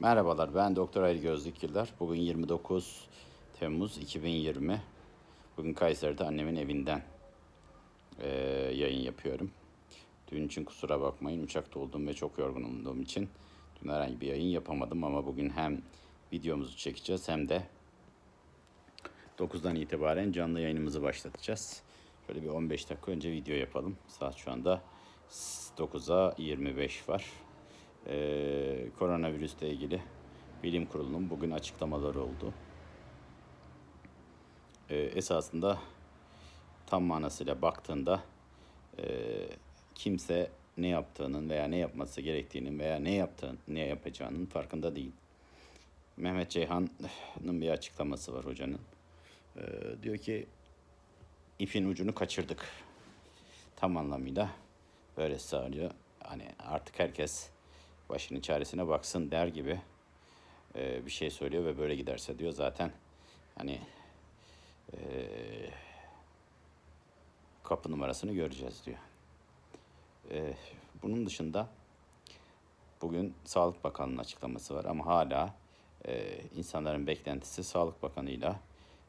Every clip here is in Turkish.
Merhabalar, ben Doktor Ali Gözlükgüller. Bugün 29 Temmuz 2020. Bugün Kayseri'de annemin evinden eee, yayın yapıyorum. Dün için kusura bakmayın, uçakta olduğum ve çok yorgun olduğum için dün herhangi bir yayın yapamadım ama bugün hem videomuzu çekeceğiz hem de 9'dan itibaren canlı yayınımızı başlatacağız. Şöyle bir 15 dakika önce video yapalım. Saat şu anda 9'a 25 var. Ee, koronavirüsle ilgili bilim kurulunun bugün açıklamaları oldu. Ee, esasında tam manasıyla baktığında e, kimse ne yaptığının veya ne yapması gerektiğinin veya ne yaptığını, ne yapacağının farkında değil. Mehmet Ceyhan'ın bir açıklaması var hocanın. Ee, diyor ki ipin ucunu kaçırdık. Tam anlamıyla böyle söylüyor. Hani artık herkes başının çaresine baksın der gibi e, bir şey söylüyor ve böyle giderse diyor zaten hani e, kapı numarasını göreceğiz diyor. E, bunun dışında bugün Sağlık Bakanı'nın açıklaması var ama hala e, insanların beklentisi Sağlık Bakanı'yla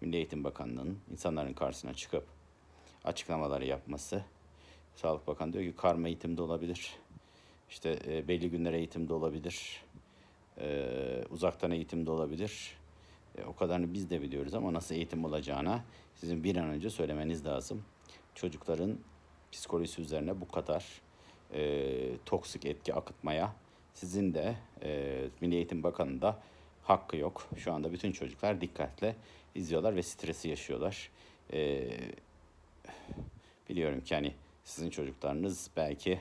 Milli Eğitim Bakanlığı'nın insanların karşısına çıkıp açıklamaları yapması. Sağlık Bakanı diyor ki karma eğitimde olabilir. İşte e, belli günler eğitimde olabilir. E, uzaktan eğitimde olabilir. E, o kadarını biz de biliyoruz ama nasıl eğitim olacağına sizin bir an önce söylemeniz lazım. Çocukların psikolojisi üzerine bu kadar e, toksik etki akıtmaya sizin de e, Milli Eğitim Bakanı da hakkı yok. Şu anda bütün çocuklar dikkatle izliyorlar ve stresi yaşıyorlar. E, biliyorum ki hani sizin çocuklarınız belki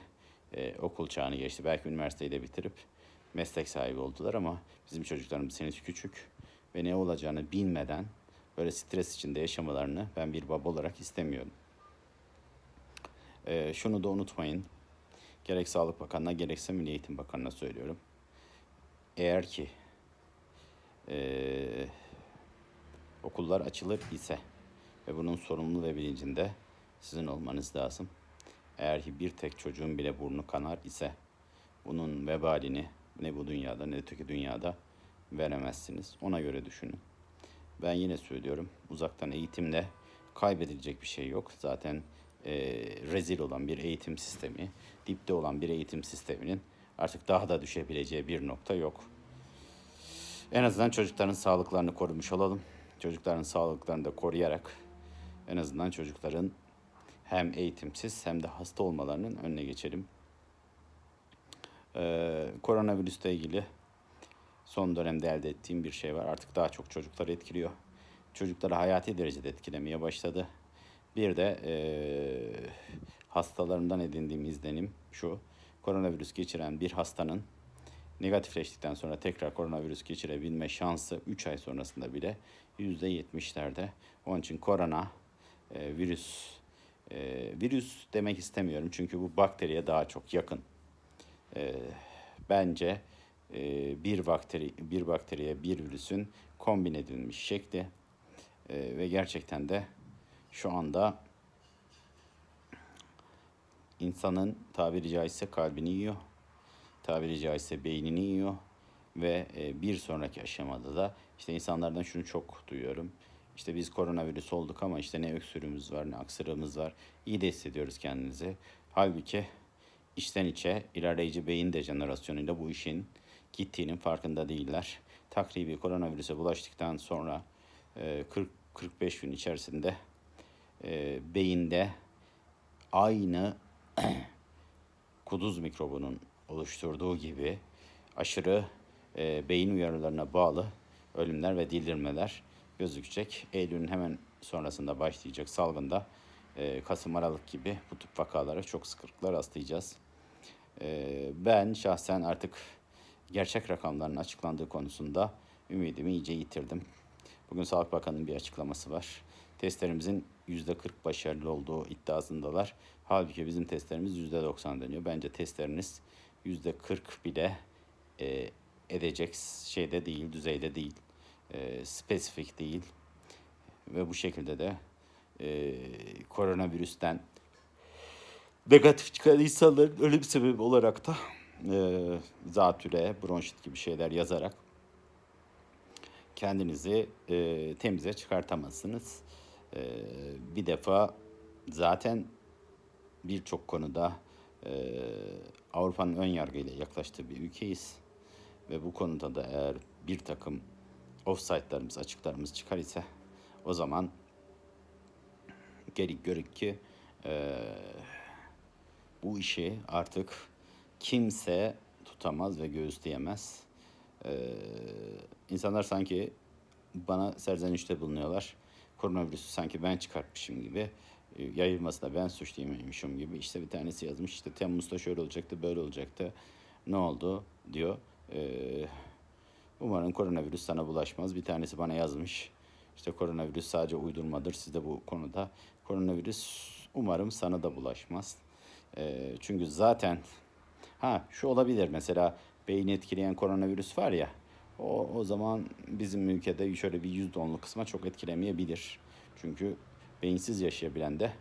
e, okul çağını geçti. Belki üniversiteyi de bitirip meslek sahibi oldular ama bizim çocuklarımız henüz küçük ve ne olacağını bilmeden böyle stres içinde yaşamalarını ben bir baba olarak istemiyorum. E, şunu da unutmayın. Gerek Sağlık Bakanı'na gerekse Milli Eğitim Bakanı'na söylüyorum. Eğer ki e, okullar açılır ise ve bunun sorumlu ve bilincinde sizin olmanız lazım. Eğer ki bir tek çocuğun bile burnu kanar ise bunun vebalini ne bu dünyada ne de öteki dünyada veremezsiniz. Ona göre düşünün. Ben yine söylüyorum uzaktan eğitimle kaybedilecek bir şey yok. Zaten e, rezil olan bir eğitim sistemi, dipte olan bir eğitim sisteminin artık daha da düşebileceği bir nokta yok. En azından çocukların sağlıklarını korumuş olalım. Çocukların sağlıklarını da koruyarak en azından çocukların hem eğitimsiz hem de hasta olmalarının önüne geçelim. Ee, koronavirüsle ilgili son dönemde elde ettiğim bir şey var. Artık daha çok çocukları etkiliyor. Çocukları hayati derecede etkilemeye başladı. Bir de e, hastalarımdan edindiğim izlenim şu. Koronavirüs geçiren bir hastanın negatifleştikten sonra tekrar koronavirüs geçirebilme şansı 3 ay sonrasında bile %70'lerde. Onun için korona e, virüs e, virüs demek istemiyorum çünkü bu bakteriye daha çok yakın. E, bence e, bir bakteri bir bakteriye bir virüsün kombin edilmiş şekli e, ve gerçekten de şu anda insanın tabiri caizse kalbini yiyor. Tabiri caizse beynini yiyor. Ve e, bir sonraki aşamada da işte insanlardan şunu çok duyuyorum. İşte biz koronavirüs olduk ama işte ne öksürüğümüz var ne aksırığımız var. İyi de hissediyoruz kendimizi. Halbuki içten içe ilerleyici beyin dejenerasyonuyla bu işin gittiğinin farkında değiller. Takribi koronavirüse bulaştıktan sonra e, 40-45 gün içerisinde e, beyinde aynı kuduz mikrobunun oluşturduğu gibi aşırı e, beyin uyarılarına bağlı ölümler ve dildirmeler gözükecek. Eylül'ün hemen sonrasında başlayacak salgında e, Kasım Aralık gibi bu tip vakalara çok sıklıkla rastlayacağız. E, ben şahsen artık gerçek rakamların açıklandığı konusunda ümidimi iyice yitirdim. Bugün Sağlık Bakanı'nın bir açıklaması var. Testlerimizin %40 başarılı olduğu iddiasındalar. Halbuki bizim testlerimiz %90 dönüyor. Bence testleriniz %40 bile e, edecek şeyde değil, düzeyde değil. E, spesifik değil. Ve bu şekilde de e, koronavirüsten negatif çıkan insanların ölüm sebebi olarak da e, zatüre, bronşit gibi şeyler yazarak kendinizi e, temize çıkartamazsınız. E, bir defa zaten birçok konuda e, Avrupa'nın ön yargıyla yaklaştığı bir ülkeyiz. Ve bu konuda da eğer bir takım offsite'larımız, açıklarımız çıkar ise o zaman gerek görük ki e, bu işi artık kimse tutamaz ve göğüsleyemez. Ee, insanlar sanki bana serzenişte bulunuyorlar. Koronavirüsü sanki ben çıkartmışım gibi. e, Yayılmasına ben suçluymuşum gibi. İşte bir tanesi yazmış işte Temmuz'da şöyle olacaktı böyle olacaktı. Ne oldu diyor. Ee, umarım koronavirüs sana bulaşmaz. Bir tanesi bana yazmış. İşte koronavirüs sadece uydurmadır. Siz de bu konuda koronavirüs umarım sana da bulaşmaz. Ee, çünkü zaten ha şu olabilir mesela beyni etkileyen koronavirüs var ya o, o zaman bizim ülkede şöyle bir yüzde onluk kısma çok etkilemeyebilir. Çünkü beyinsiz yaşayabilen de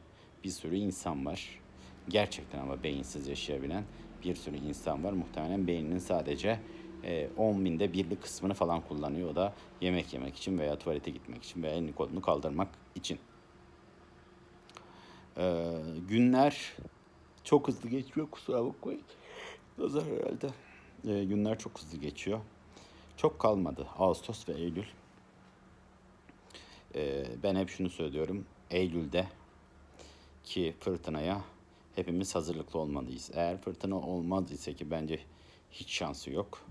bir sürü insan var. Gerçekten ama beyinsiz yaşayabilen bir sürü insan var. Muhtemelen beyninin sadece e, 10 binde birlik kısmını falan kullanıyor. O da yemek yemek için veya tuvalete gitmek için veya elini kolunu kaldırmak için. Ee, günler çok hızlı geçiyor kusura bakmayın. Nazar herhalde. Ee, günler çok hızlı geçiyor. Çok kalmadı. Ağustos ve Eylül. Ee, ben hep şunu söylüyorum. Eylül'de ki fırtınaya hepimiz hazırlıklı olmalıyız. Eğer fırtına olmaz ise ki bence hiç şansı yok.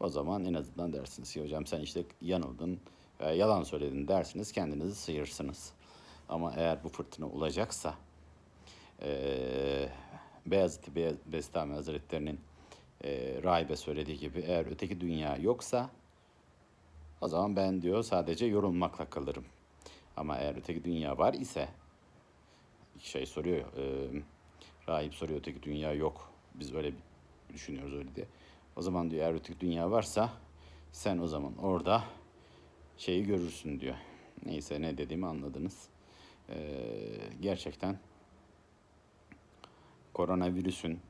O zaman en azından dersiniz ki hocam sen işte yanıldın, e, yalan söyledin dersiniz kendinizi sıyırsınız. Ama eğer bu fırtına olacaksa e, Beyazıt Beyaz, Bestami Hazretleri'nin e, rahibe söylediği gibi eğer öteki dünya yoksa o zaman ben diyor sadece yorulmakla kalırım. Ama eğer öteki dünya var ise şey soruyor, e, rahip soruyor öteki dünya yok. Biz öyle düşünüyoruz öyle diye. O zaman diyor eğer öteki dünya varsa sen o zaman orada şeyi görürsün diyor. Neyse ne dediğimi anladınız. Ee, gerçekten koronavirüsün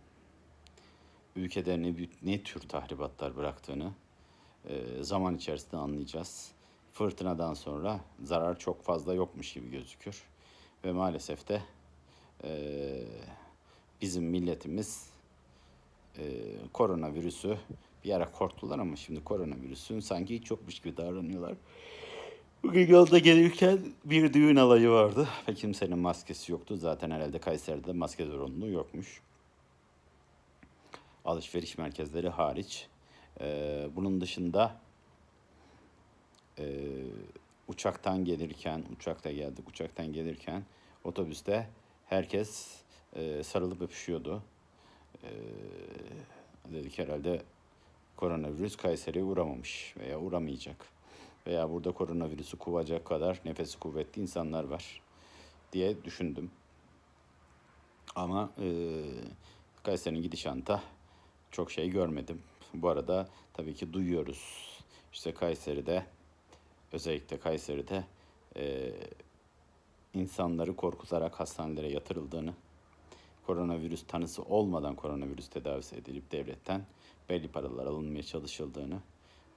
ülkede ne, ne tür tahribatlar bıraktığını e, zaman içerisinde anlayacağız. Fırtınadan sonra zarar çok fazla yokmuş gibi gözüküyor. Ve maalesef de e, bizim milletimiz e, koronavirüsü bir ara korktular ama şimdi koronavirüsün sanki hiç yokmuş gibi davranıyorlar. Bugün yolda gelirken bir düğün alayı vardı ve kimsenin maskesi yoktu. Zaten herhalde Kayseri'de maske zorunluluğu yokmuş. Alışveriş merkezleri hariç. Ee, bunun dışında e, uçaktan gelirken, uçakta geldik, uçaktan gelirken otobüste herkes e, sarılıp öpüşüyordu. E, dedik herhalde koronavirüs Kayseri'ye uğramamış veya uğramayacak. Veya burada koronavirüsü kovacak kadar nefesi kuvvetli insanlar var diye düşündüm. Ama e, Kayseri'nin gidişanta çok şey görmedim. Bu arada tabii ki duyuyoruz. İşte Kayseri'de özellikle Kayseri'de e, insanları korkutarak hastanelere yatırıldığını, koronavirüs tanısı olmadan koronavirüs tedavisi edilip devletten belli paralar alınmaya çalışıldığını,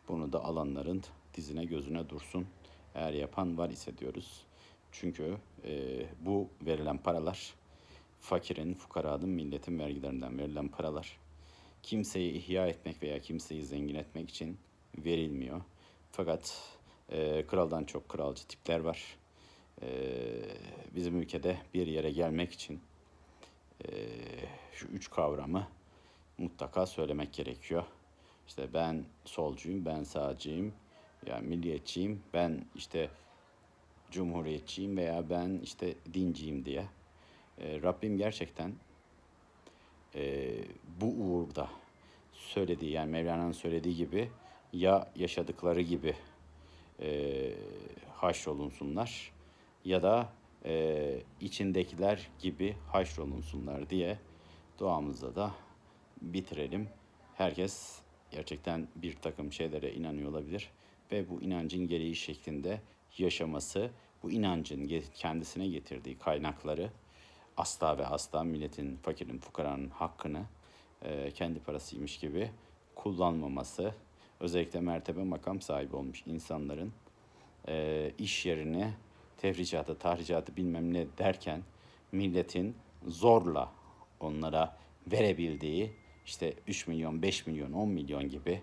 bunu da alanların dizine gözüne dursun. Eğer yapan var ise diyoruz. Çünkü e, bu verilen paralar fakirin, fukaranın, milletin vergilerinden verilen paralar kimseyi ihya etmek veya kimseyi zengin etmek için verilmiyor. Fakat e, kraldan çok kralcı tipler var. E, bizim ülkede bir yere gelmek için şu üç kavramı mutlaka söylemek gerekiyor. İşte ben solcuyum, ben sağcıyım, yani milliyetçiyim, ben işte cumhuriyetçiyim veya ben işte dinciyim diye. E, Rabbim gerçekten e, bu uğurda söylediği yani Mevlana'nın söylediği gibi ya yaşadıkları gibi e, haşrolunsunlar ya da e, içindekiler gibi haşrolunsunlar diye duamızda da bitirelim. Herkes gerçekten bir takım şeylere inanıyor olabilir ve bu inancın gereği şeklinde yaşaması, bu inancın kendisine getirdiği kaynakları asla ve asla milletin, fakirin, fukaranın hakkını e, kendi parasıymış gibi kullanmaması, özellikle mertebe makam sahibi olmuş insanların e, iş yerini tefricatı, tahricatı bilmem ne derken milletin zorla onlara verebildiği işte 3 milyon, 5 milyon, 10 milyon gibi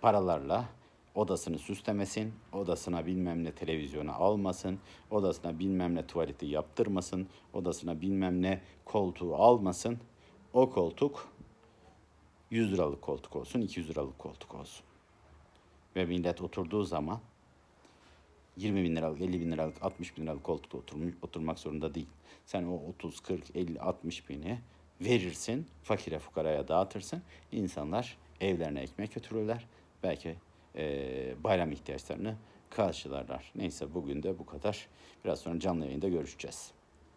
paralarla odasını süslemesin, odasına bilmem ne televizyonu almasın, odasına bilmem ne tuvaleti yaptırmasın, odasına bilmem ne koltuğu almasın. O koltuk 100 liralık koltuk olsun, 200 liralık koltuk olsun. Ve millet oturduğu zaman 20 bin liralık, 50 bin liralık, 60 bin liralık koltukta oturmuş, oturmak zorunda değil. Sen o 30, 40, 50, 60 bini verirsin, fakire fukaraya dağıtırsın. İnsanlar evlerine ekmek götürürler. Belki eee, bayram ihtiyaçlarını karşılarlar. Neyse bugün de bu kadar. Biraz sonra canlı yayında görüşeceğiz.